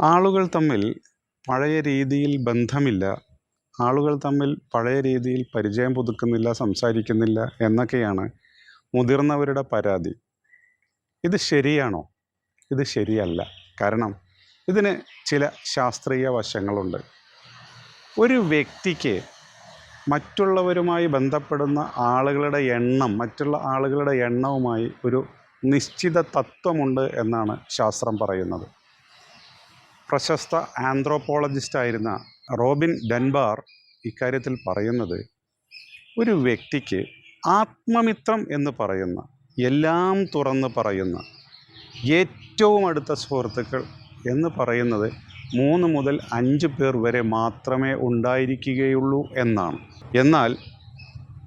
ആളുകൾ തമ്മിൽ പഴയ രീതിയിൽ ബന്ധമില്ല. ആളുകൾ തമ്മിൽ പഴയ രീതിയിൽ പരിചയം പുതുക്കുന്നില്ല സംസാരിക്കുന്നില്ല എന്നൊക്കെയാണ് മുതിർന്നവരുടെ പരാതി. ഇത് ശരിയാണോ? ഇത് ശരിയല്ല. കാരണം ഇതിന് ചില ശാസ്ത്രീയ വശങ്ങളുണ്ട്. ഒരു വ്യക്തിക്ക് മറ്റുള്ളവരുമായി ബന്ധപ്പെടുന്ന ആളുകളുടെ എണ്ണം മറ്റുള്ള ആളുകളുടെ എണ്ണവുമായി ഒരു നിശ്ചിത തത്വമുണ്ട് എന്നാണ് ശാസ്ത്രം പറയുന്നത്. പ്രശസ്ത ആന്ത്രോപോളജിസ്റ്റായിരുന്ന റോബിൻ ഡൻബാർ ഇക്കാര്യത്തിൽ പറയുന്നത് ഒരു വ്യക്തിക്ക് ആത്മമിത്രം എന്ന് പറയുന്ന എല്ലാം തുറന്ന് പറയുന്ന ഏറ്റവും അടുത്ത സുഹൃത്തുക്കൾ എന്ന് പറയുന്നത് മൂന്ന് മുതൽ അഞ്ച് പേർ വരെ മാത്രമേ ഉണ്ടായിരിക്കുകയുള്ളൂ എന്നാണ്. എന്നാൽ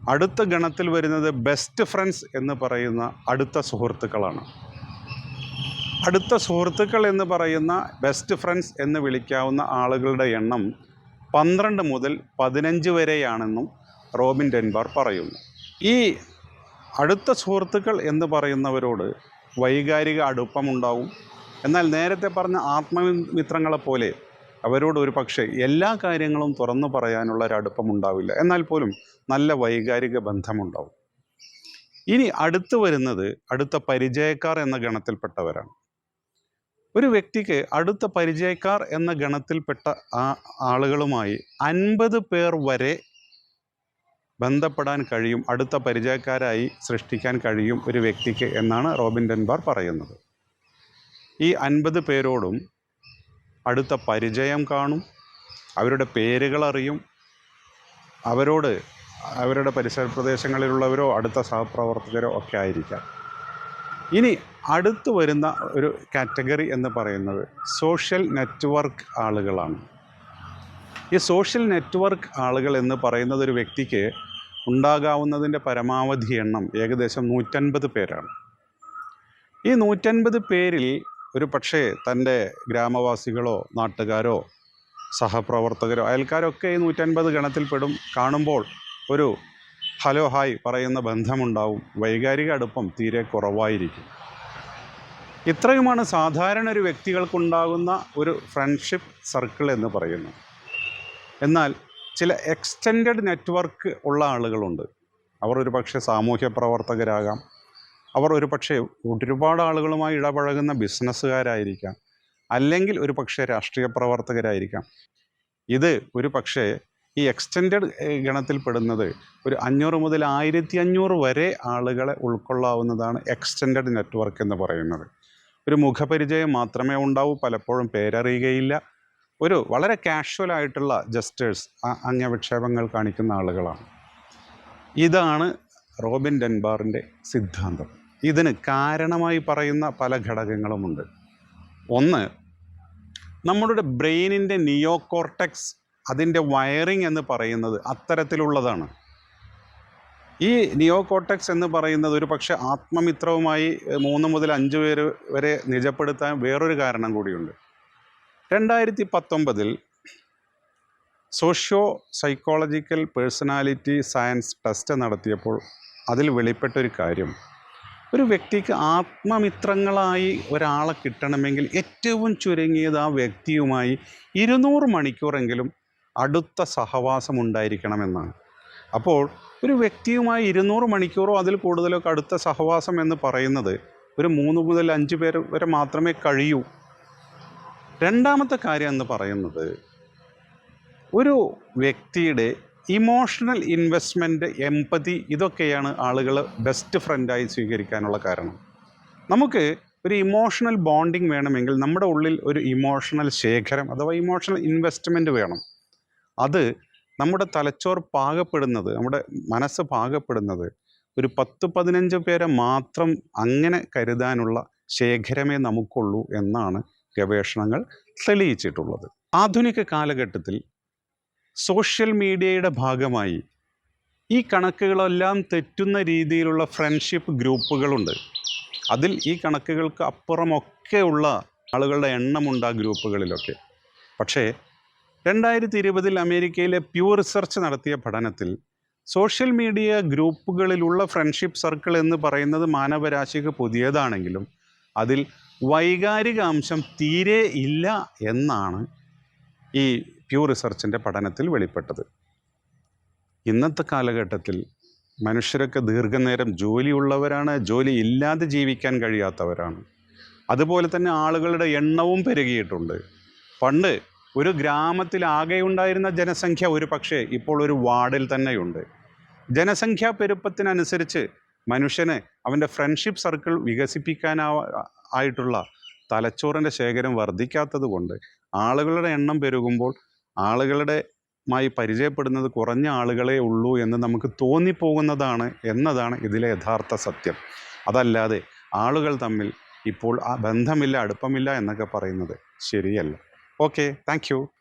അടുത്ത ഗണത്തിൽ വരുന്നത് ബെസ്റ്റ് ഫ്രണ്ട്സ് എന്ന് പറയുന്ന അടുത്ത സുഹൃത്തുക്കളാണ്. അടുത്ത സുഹൃത്തുക്കൾ എന്ന് പറയുന്ന ബെസ്റ്റ് ഫ്രണ്ട്സ് എന്ന് വിളിക്കാവുന്ന ആളുകളുടെ എണ്ണം പന്ത്രണ്ട് മുതൽ പതിനഞ്ച് വരെയാണെന്നും റോബിൻ ഡെൻബാർ പറയുന്നു. ഈ അടുത്ത സുഹൃത്തുക്കൾ എന്ന് പറയുന്നവരോട് വൈകാരിക അടുപ്പമുണ്ടാവും. എന്നാൽ നേരത്തെ പറഞ്ഞ ആത്മമിത്രങ്ങളെപ്പോലെ അവരോട് ഒരു പക്ഷേ എല്ലാ കാര്യങ്ങളും തുറന്നു പറയാനുള്ള ഒരു അടുപ്പമുണ്ടാവില്ല. എന്നാൽ പോലും നല്ല വൈകാരിക ബന്ധമുണ്ടാവും. ഇനി അടുത്ത് വരുന്നത് അടുത്ത പരിചയക്കാർ എന്ന ഗണത്തിൽപ്പെട്ടവരാണ്. ഒരു വ്യക്തിക്ക് അടുത്ത പരിചയക്കാർ എന്ന ഗണത്തിൽപ്പെട്ട ആ ആളുകളുമായി അൻപത് പേർ വരെ ബന്ധപ്പെടാൻ കഴിയും അടുത്ത പരിചയക്കാരായി സൃഷ്ടിക്കാൻ കഴിയും ഒരു വ്യക്തിക്ക് എന്നാണ് റോബിൻ ഡെൻബാർ പറയുന്നത്. ഈ അൻപത് പേരോടും അടുത്ത പരിചയം കാണും അവരുടെ പേരുകൾ അറിയും അവരോട് അവരുടെ പരിസര പ്രദേശങ്ങളിലുള്ളവരോ അടുത്ത സഹപ്രവർത്തകരോ ഒക്കെ ആയിരിക്കാം. ഇനി അടുത്ത് വരുന്ന ഒരു കാറ്റഗറി എന്ന് പറയുന്നത് സോഷ്യൽ നെറ്റ്വർക്ക് ആളുകളാണ്. ഈ സോഷ്യൽ നെറ്റ്വർക്ക് ആളുകൾ എന്ന് പറയുന്നത് ഒരു വ്യക്തിക്ക് ഉണ്ടാകാവുന്നതിന്റെ പരമാവധി എണ്ണം ഏകദേശം നൂറ്റൻപത് പേരാണ്. ഈ നൂറ്റൻപത് പേരിൽ ഒരു പക്ഷേ തന്റെ ഗ്രാമവാസികളോ നാട്ടുകാരോ സഹപ്രവർത്തകരോ അയൽക്കാരൊക്കെ ഈ നൂറ്റൻപത് ഗണത്തിൽപ്പെടും കാണുമ്പോൾ ഒരു ഹലോ ഹായ്. പറയുന്ന ബന്ധമുണ്ടാവും. വൈകാരിക അടുപ്പം തീരെ കുറവായിരിക്കും. ഇത്രയുമാണ് സാധാരണ ഒരു വ്യക്തികൾക്കുണ്ടാകുന്ന ഒരു ഫ്രണ്ട്ഷിപ്പ് സർക്കിൾ എന്ന് പറയുന്നു എന്നാൽ ചില എക്സ്റ്റെൻഡ് നെറ്റ്വർക്ക് ഉള്ള ആളുകളുണ്ട്. അവർ ഒരു പക്ഷേ സാമൂഹ്യ പ്രവർത്തകരാകാം. അവർ ഒരു പക്ഷേ ഒരുപാട് ആളുകളുമായി ഇടപഴകുന്ന ബിസിനസ്സുകാരായിരിക്കാം. അല്ലെങ്കിൽ ഒരു പക്ഷേ രാഷ്ട്രീയ പ്രവർത്തകരായിരിക്കാം. ഇത് ഒരു പക്ഷേ ഈ എക്സ്റ്റെൻഡ് ഗണത്തിൽപ്പെടുന്നത് ഒരു അഞ്ഞൂറ് മുതൽ ആയിരത്തി അഞ്ഞൂറ് വരെ ആളുകളെ ഉൾക്കൊള്ളാവുന്നതാണ് എക്സ്റ്റെൻഡ് നെറ്റ്വർക്ക് എന്ന് പറയുന്നത്. ഒരു മുഖപരിചയം മാത്രമേ ഉണ്ടാവൂ പലപ്പോഴും പേരറിയുകയില്ല. ഒരു വളരെ കാഷ്വൽ ആയിട്ടുള്ള ജസ്റ്റേഴ്സ് അംഗവിക്ഷേപങ്ങൾ കാണിക്കുന്ന ആളുകളാണ്. ഇതാണ് റോബിൻ ഡെൻബാറിന്റെ സിദ്ധാന്തം. ഇതിന് കാരണമായി പറയുന്ന പല ഘടകങ്ങളുമുണ്ട്. ഒന്ന് നമ്മളുടെ ബ്രെയിനിന്റെ നിയോകോർട്ടെക്സ് അതിന്റെ വയറിംഗ് എന്ന് പറയുന്നത് അത്തരത്തിലുള്ളതാണ്. ഈ നിയോ കോട്ടക്സ് എന്ന് പറയുന്നത് ഒരു പക്ഷേ ആത്മമിത്രവുമായി മൂന്ന് മുതൽ അഞ്ച് പേര് വരെ നിജപ്പെടുത്താൻ വേറൊരു കാരണം കൂടിയുണ്ട്. രണ്ടായിരത്തി പത്തൊമ്പതിൽ socio psychological personality science test നടത്തിയപ്പോൾ അതിൽ വെളിപ്പെട്ടൊരു കാര്യം. ഒരു വ്യക്തിക്ക് ആത്മമിത്രങ്ങളായി ഒരാളെ കിട്ടണമെങ്കിൽ ഏറ്റവും ചുരുങ്ങിയത് ആ വ്യക്തിയുമായി ഇരുന്നൂറ് മണിക്കൂറെങ്കിലും അടുത്ത സഹവാസം ഉണ്ടായിരിക്കണമെന്നാണ് അപ്പോൾ ഒരു വ്യക്തിയുമായി ഇരുന്നൂറ് മണിക്കൂറോ അതിൽ കൂടുതലോ അടുത്ത സഹവാസം എന്ന് പറയുന്നത് ഒരു മൂന്ന് മുതൽ അഞ്ച് പേർ വരെ മാത്രമേ കഴിയൂ. രണ്ടാമത്തെ കാര്യം എന്ന് പറയുന്നത് ഒരു വ്യക്തിയുടെ ഇമോഷണൽ ഇൻവെസ്റ്റ്മെന്റ് എമ്പതി ഇതൊക്കെയാണ് ആളുകൾ ബെസ്റ്റ് ഫ്രണ്ടായി സ്വീകരിക്കാനുള്ള കാരണം. നമുക്ക് ഒരു ഇമോഷണൽ ബോണ്ടിങ് വേണമെങ്കിൽ നമ്മുടെ ഉള്ളിൽ ഒരു ഇമോഷണൽ ശേഖരം അഥവാ ഇമോഷണൽ ഇൻവെസ്റ്റ്മെന്റ് വേണം. അത് നമ്മുടെ തലച്ചോർ പാകപ്പെടുന്നത് നമ്മുടെ മനസ്സ് പാകപ്പെടുന്നത് ഒരു പത്ത് പതിനഞ്ച് പേരെ മാത്രം അങ്ങനെ കരുതാനുള്ള ശേഖരമേ നമുക്കുള്ളൂ എന്നാണ് ഗവേഷണങ്ങൾ തെളിയിച്ചിട്ടുള്ളത്. ആധുനിക കാലഘട്ടത്തിൽ സോഷ്യൽ മീഡിയയുടെ ഭാഗമായി ഈ കണക്കുകളെല്ലാം തെറ്റുന്ന രീതിയിലുള്ള ഫ്രണ്ട്ഷിപ്പ് ഗ്രൂപ്പുകളുണ്ട്. അതിൽ ഈ കണക്കുകൾക്ക് അപ്പുറമൊക്കെയുള്ള ആളുകളുടെ എണ്ണമുണ്ട് ആ ഗ്രൂപ്പുകളിലൊക്കെ. പക്ഷേ രണ്ടായിരത്തി ഇരുപതിൽ അമേരിക്കയിലെ പ്യൂ റിസർച്ച് നടത്തിയ പഠനത്തിൽ സോഷ്യൽ മീഡിയ ഗ്രൂപ്പുകളിലുള്ള ഫ്രണ്ട്ഷിപ്പ് സർക്കിൾ എന്ന് പറയുന്നത് മാനവരാശിക്ക് പുതിയതാണെങ്കിലും അതിൽ വൈകാരികാംശം തീരെ ഇല്ല എന്നാണ് ഈ പ്യൂ റിസർച്ചിന്റെ പഠനത്തിൽ വെളിപ്പെട്ടത്. ഇന്നത്തെ കാലഘട്ടത്തിൽ മനുഷ്യരൊക്കെ ദീർഘനേരം ജോലിയുള്ളവരാണ് ജോലി ഇല്ലാതെ ജീവിക്കാൻ കഴിയാത്തവരാണ്. അതുപോലെ തന്നെ ആളുകളുടെ എണ്ണവും പെരുകിയിട്ടുണ്ട്. പണ്ട് ഒരു ഗ്രാമത്തിൽ ആകെ ഉണ്ടായിരുന്ന ജനസംഖ്യ ഒരു പക്ഷേ ഇപ്പോൾ ഒരു വാർഡിൽ തന്നെയുണ്ട്. ജനസംഖ്യാ പെരുപ്പത്തിനനുസരിച്ച് മനുഷ്യന് അവന്റെ ഫ്രണ്ട്ഷിപ്പ് സർക്കിൾ വികസിപ്പിക്കാനാ ആയിട്ടുള്ള തലച്ചോറിന്റെ ശേഖരം വർദ്ധിക്കാത്തത് കൊണ്ട് ആളുകളുടെ എണ്ണം പെരുകുമ്പോൾ ആളുകളുടെ മായി പരിചയപ്പെടുന്നത് കുറഞ്ഞ ആളുകളെ ഉള്ളൂ എന്ന് നമുക്ക് തോന്നിപ്പോകുന്നതാണ് എന്നതാണ് ഇതിലെ യഥാർത്ഥ സത്യം. അതല്ലാതെ ആളുകൾ തമ്മിൽ ഇപ്പോൾ ആ ബന്ധമില്ല അടുപ്പമില്ല എന്നൊക്കെ പറയുന്നത് ശരിയല്ല. Okay, thank you.